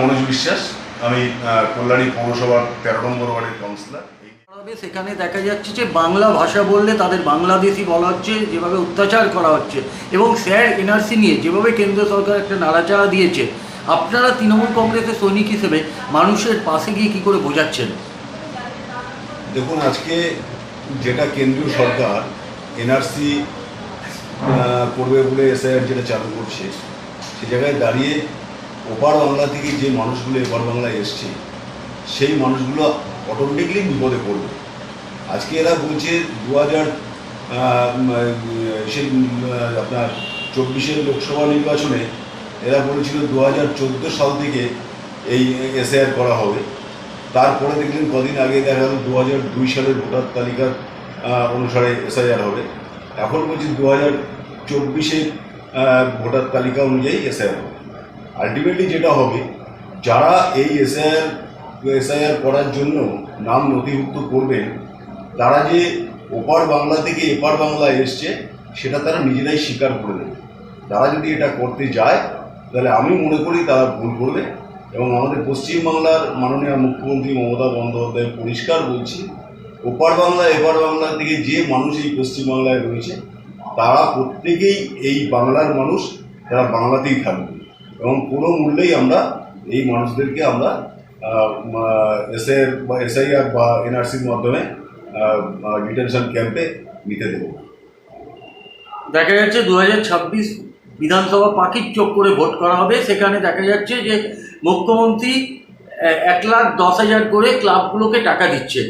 মনোজ বিশ্বাস আমি কল্যাণী পৌরসভার তেরো নম্বর ওয়ার্ডের কাউন্সিলর সেখানে দেখা যাচ্ছে যে বাংলা ভাষা বললে তাদের বাংলাদেশি বলা হচ্ছে যেভাবে অত্যাচার করা হচ্ছে। এবং স্যার এনআরসি নিয়ে যেভাবে কেন্দ্র সরকার একটা নাড়াচাড়া দিয়েছে আপনারা তৃণমূল কংগ্রেসের সৈনিক হিসেবে মানুষের পাশে গিয়ে কী করে বোঝাচ্ছেন? দেখুন আজকে যেটা কেন্দ্রীয় সরকার এনআরসি করবে বলে এসআইআর যেটা চালু করছে সে জায়গায় দাঁড়িয়ে ওপার বাংলা থেকে যে মানুষগুলো এপার বাংলায় এসছে সেই মানুষগুলো অটোমেটিকলি বিপদে পড়বে। আজকে এরা বলছে দু হাজার সেই আপনার চব্বিশের লোকসভা নির্বাচনে এরা বলেছিল দু হাজার চোদ্দ সাল থেকে এই এসআইআর করা হবে। তারপরে দেখলেন কদিন আগে দেখা গেল দু হাজার দুই সালের ভোটার তালিকার আহ, অনুসারে এসআইআর হবে। এখন বলছি দু হাজার চব্বিশের ভোটার তালিকা অনুযায়ী এসআইআর হবে। আলটিমেটলি যেটা হবে, যারা এই এসআইআর এসআইআর করার জন্য নাম নথিভুক্ত করবেন, তারা যে ওপার বাংলা থেকে এপার বাংলায় এসছে, সেটা তারা নিজেরাই স্বীকার করে দেবে তারা যদি এটা করতে যায়, তাহলে আমি মনে করি তারা ভুল করবে এবং আমাদের পশ্চিমবাংলার মাননীয় মুখ্যমন্ত্রী মমতা বন্দ্যোপাধ্যায় পরিষ্কার বলছি, ওপার বাংলা, এপার বাংলা থেকে যে মানুষ এই পশ্চিমবাংলায় রয়েছে, তারা প্রত্যেকেই এই বাংলার মানুষ, তারা বাংলাতেই থাকবে। এবং কোনো মূল্যেই আমরা এই মানুষদেরকে আমরা এসআইআর বা এসআইআর বা এনআরসির মাধ্যমে ডিটেনশন ক্যাম্পে নিতে দেবো। দেখা যাচ্ছে দু বিধানসভা পাখির চোখ করে ভোট করা হবে। সেখানে দেখা যাচ্ছে যে মুখ্যমন্ত্রী এক লাখ দশ হাজার করে ক্লাবগুলোকে টাকা দিচ্ছে।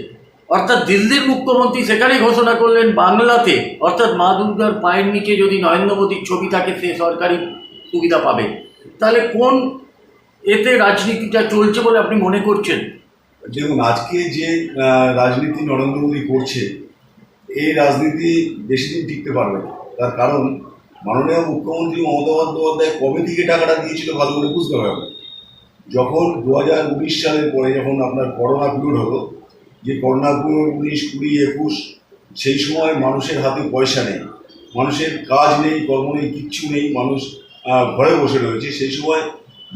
অর্থাৎ দিল্লির মুখ্যমন্ত্রী সেখানে ঘোষণা করলেন, বাংলাতে, অর্থাৎ মা দুর্গার পায়ের নিচে যদি নরেন্দ্র মোদীর ছবি থাকে, সে সরকারি সুবিধা পাবে। তাহলে কোন এতে রাজনীতিটা চলছে বলে আপনি মনে করছেন? দেখুন, আজকে যে রাজনীতি নরেন্দ্র মোদী করছে, এই রাজনীতি বেশি দিন টিকতে পারবে না। তার কারণ, মাননীয় মুখ্যমন্ত্রী মমতা বন্দ্যোপাধ্যায় কবে থেকে টাকাটা দিয়েছিল ভালো করে বুঝতে আপনাকে। যখন দু হাজার উনিশ সালের পরে যখন আপনার করোনা পিরিয়ড হলো, যে করোনা পিরিয়ড উনিশ, কুড়ি, একুশ, সেই সময় মানুষের হাতে পয়সা নেই। মানুষের কাজ নেই, কর্ম নেই, কিচ্ছু নেই। মানুষ ঘরে বসে রয়েছে, সেই সময়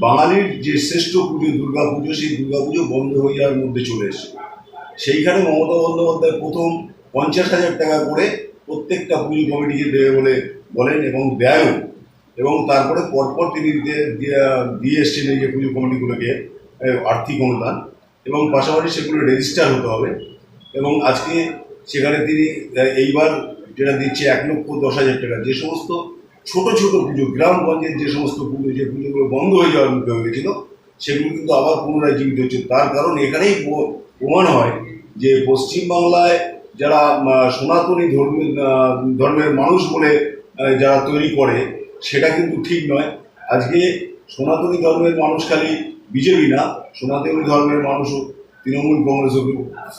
বাঙালির যে শ্রেষ্ঠ পুজো, দুর্গা পুজো, সেই দুর্গা পুজো বন্ধ হয়ে যাওয়ার মধ্যে চলে এসেছে। সেইখানে মমতা বন্দ্যোপাধ্যায় প্রথম পঞ্চাশ হাজার টাকা করে প্রত্যেকটা পুজো কমিটিকে দেবে বলে বলেন এবং দেয়ও। এবং তারপরে পরপর তিনি দিয়ে- এসছেন এই যে পুজো কমিটিগুলোকে আর্থিক অনুদান। এবং পাশাপাশি সেগুলো রেজিস্টার হতে হবে। এবং আজকে সেখানে তিনি এইবার যেটা দিচ্ছে এক লক্ষ দশ হাজার টাকা। যে সমস্ত ছোট ছোট পুজো, গ্রামগঞ্জের যে সমস্ত পুজো, যে পুজোগুলো বন্ধ হয়ে যাওয়ার মুখে হয়ে গেছিল সেগুলো কিন্তু আবার পুনরায় জীবিত হচ্ছে। তার কারণ এখানেই প্রমাণ হয় যে পশ্চিমবাংলায় যারা সনাতনী ধর্মের ধর্মের মানুষ বলে যারা তৈরি করে, সেটা কিন্তু ঠিক নয়। আজকে সনাতনী ধর্মের মানুষ খালি বিজেপি না, সনাতনী ধর্মের মানুষও তৃণমূল কংগ্রেসও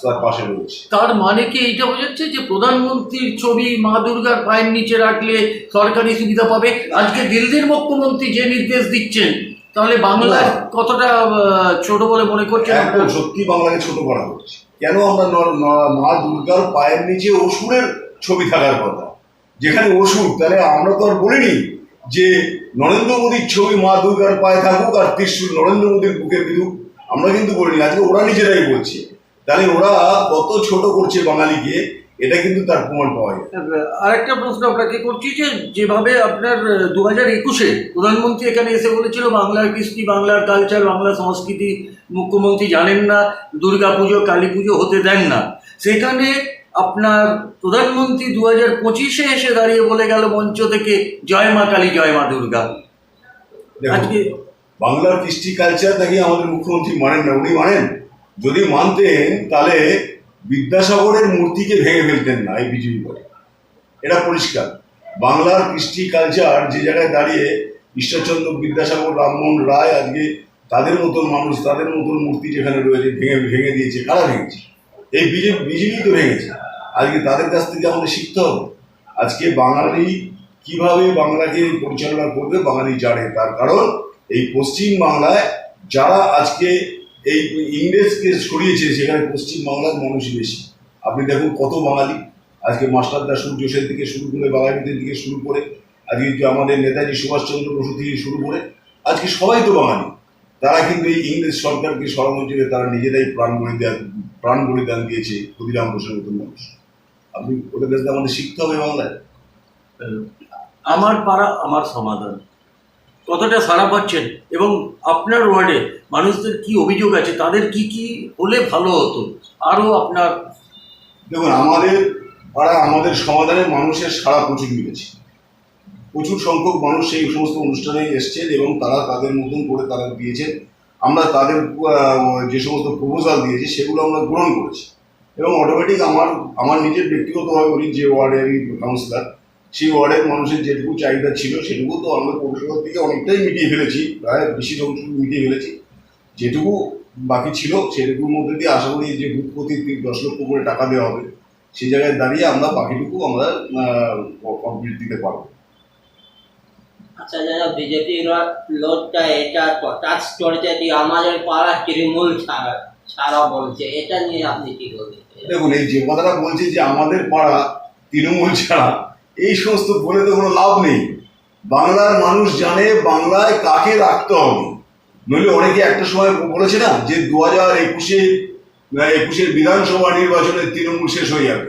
তার পাশে রয়েছে। তার মানে কি এইটা বোঝাচ্ছে যে প্রধানমন্ত্রীর ছবি মা দুর্গার পায়ের নিচে রাখলে সরকারি সুবিধা পাবে? আজকে দিল্লির মুখ্যমন্ত্রী যে নির্দেশ দিচ্ছেন তাহলে বাংলার কতটা ছোট বলে মনে করছে? সত্যি বাংলাকে ছোট করা হচ্ছে। কেন আমরা মা দুর্গার পায়ের নিচে অসুরের ছবি থাকার কথা? যেখানে অসুর তাহলে আমরা তো আর বলিনি যে নরেন্দ্র মোদীর ছবি মা দুর্গার পায়ে থাকুক আর ত্রিশুল নরেন্দ্র মোদীর বুকে বিধুক। আমরা কিন্তু বলিনি আজকে ওরা নিজেরাই বলছে। তাহলে ওরা কত ছোট করছে বাঙালিকে এটা কিন্তু তার প্রমাণ পাওয়া যায়। আরেকটা প্রশ্ন আপনাকে করছি যে যেভাবে আপনার দু হাজার একুশে প্রধানমন্ত্রী এখানে এসে বলেছিল বাংলার কৃষ্টি বাংলার কালচার বাংলা সংস্কৃতি মুখ্যমন্ত্রী জানেন না দুর্গা পুজো কালী পুজো হতে দেন না। সেখানে আপনার প্রধানমন্ত্রী দু হাজার পঁচিশে এসে দাঁড়িয়ে বলে গেল মঞ্চ থেকে জয় মা কালী জয় মা দুর্গা। আজকে বাংলার কৃষ্টি কালচার নাকি আমাদের মুখ্যমন্ত্রী মানেন না, উনি মানেন। যদি মানতেন, তাহলে বিদ্যাসাগরের মূর্তিকে ভেঙে ফেলতেন না এই বিজেপি করে এটা পরিষ্কার। বাংলার কৃষ্টি কালচার যে জায়গায় দাঁড়িয়ে ঈশ্বরচন্দ্র বিদ্যাসাগর, রামমোহন রায় আজকে তাদের মতন মানুষ, তাদের মতন মূর্তি যেখানে রয়েছে, ভেঙে ভেঙে দিয়েছে, কারা ভেঙেছে? এই বিজেপি বিজেপি তো ভেঙেছে। আজকে তাদের কাছ থেকে আমাদের শিখতে হবে। আজকে বাঙালি কীভাবে বাংলাকে পরিচালনা করবে, বাঙালি জানে। তার কারণ এই পশ্চিম বাংলায় যারা আজকে এই ইংরেজকে সরিয়েছে সেখানে পশ্চিম বাংলার মানুষই বেশি। আপনি দেখুন কত বাঙালি। আজকে মাস্টারদা সূর্য সেন থেকে শুরু করে বাঙালিদের দিকে শুরু করে, আজকে আমাদের নেতাজি সুভাষচন্দ্র বসু থেকে শুরু করে, আজকে সবাই তো বাঙালি। তারা কিন্তু এই ইংরেজ সরকারকে সরানোর জন্য তারা নিজেরাই প্রাণ বলিদান প্রাণ বলিদান দিয়েছে ক্ষুদিরাম বসুর মতন মানুষ। আপনি ওদের কাছে আমাদের শিখতে হবে বাংলায়। আমার পাড়া, আমার সমাধান। কতটা সাড়া পাচ্ছেন? এবং আপনার ওয়ার্ডে মানুষদের কি অভিযোগ আছে? তাদের কি কি হলে ভালো হতো? আরও আপনার দেখুন, আমাদের পাড়া আমাদের সমাধানে মানুষের সারা প্রচুর মিলেছে। প্রচুর সংখ্যক মানুষ সেই সমস্ত অনুষ্ঠানে এসছেন এবং তারা তাদের মতন করে তারা দিয়েছেন। আমরা তাদের যে সমস্ত প্রপোজাল দিয়েছি, সেগুলো আমরা গ্রহণ করেছি। এবং অটোমেটিক আমার আমার নিজের ব্যক্তিগতভাবে বলি যে ওয়ার্ডের কাউন্সিলর সেই ওয়ার্ডের মানুষের যেটুকু চাহিদা ছিল সেটুকু তো আমরা পৌরসভার থেকে অনেকটাই মিটিয়ে ফেলেছি প্রায় বেশি অংশ মিটিয়ে ফেলেছি। যেটুকু বাকি ছিল সেটুকুর মধ্যে দিয়ে আশা করি যে বুথ প্রতি দশ লক্ষ করে টাকা দেওয়া হবে। সেই জায়গায় দাঁড়িয়ে আমরা বাকিটুকু আমরা কমপ্লিট দিতে পারব। আচ্ছা যারা বিজেপির লোকটা এটা টাচ করছে যে আমাদের পাড়া তৃণমূল ছাড়া ছাড়া বলছে। এটা নিয়ে আপনি কি বলবেন দেখুন এই যে কথাটা বলছি যে আমাদের পাড়া তৃণমূল ছাড়া এই সমস্ত বলে তো কোনো লাভ নেই। বাংলার মানুষ জানে বাংলায় কাকে রাখতে হবে। নইলে অনেকে একটা সময় বলেছে না যে দু হাজার একুশে একুশের বিধানসভা নির্বাচনে তৃণমূল শেষ হয়ে যাবে।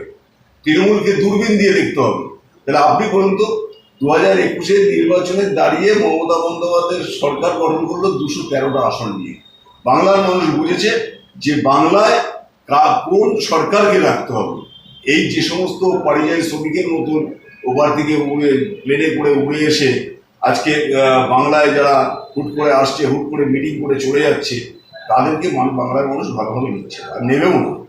তৃণমূলকে দূরবীন দিয়ে দেখতে হবে। তাহলে আপনি বলুন তো দু হাজার একুশের নির্বাচনে দাঁড়িয়ে মমতা বন্দ্যোপাধ্যায়ের সরকার গঠন করল দুশো তেরোটা আসন নিয়ে। বাংলার মানুষ বুঝেছে যে বাংলায় কোন সরকারকে রাখতে হবে। এই যে সমস্ত পরিযায়ী শ্রমিকের মতন ওপার থেকে উড়ে, প্লেনে করে উড়ে এসে আজকে বাংলায় যারা হুট করে আসছে, হুট করে মিটিং করে চলে যাচ্ছে, তাদেরকে বাংলার মানুষ ভালোভাবে নিচ্ছে, আর নেবেও না।